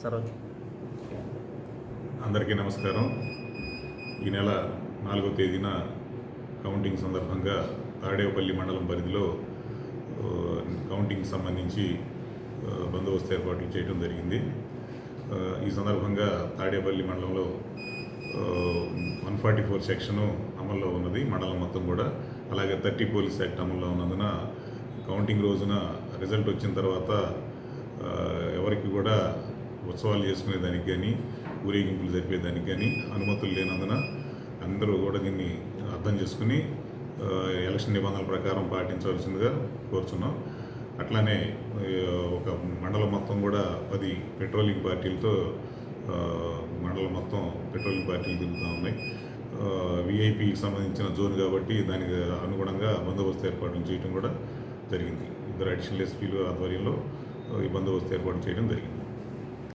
Sir అందరికీ నమస్కారం. ఈ నెల నాలుగో తేదీన కౌంటింగ్ సందర్భంగా తాడేపల్లి మండలం పరిధిలో కౌంటింగ్ సంబంధించి బందోబస్తు ఏర్పాట్లు చేయడం జరిగింది. ఈ సందర్భంగా తాడేపల్లి మండలంలో వన్ ఫార్టీ ఫోర్ సెక్షను అమల్లో ఉన్నది మండలం మొత్తం కూడా. అలాగే థర్టీ పోలీస్ యాక్ట్ అమల్లో ఉన్నందున కౌంటింగ్ రోజున రిజల్ట్ వచ్చిన తర్వాత ఎవరికి కూడా ఉత్సవాలు చేసుకునేదానికి కానీ ఊరేగింపులు జరిపేదానికి కానీ అనుమతులు లేనందున అందరూ కూడా దీన్ని అర్థం చేసుకుని ఎలక్షన్ నిబంధనల ప్రకారం పాటించవలసిందిగా కోరుచున్నాం. అట్లానే ఒక మండలం మొత్తం కూడా పది పెట్రోలింగ్ పార్టీలతో మండలం మొత్తం పెట్రోలింగ్ పార్టీలు తిరుగుతూ ఉన్నాయి. విఐపికి సంబంధించిన జోన్ కాబట్టి దానికి అనుగుణంగా బందోబస్తు ఏర్పాట్లు చేయడం కూడా జరిగింది. ఇద్దరు అడిషనల్ ఎస్పీలు ఆధ్వర్యంలో ఈ బందోబస్తు ఏర్పాటు చేయడం జరిగింది.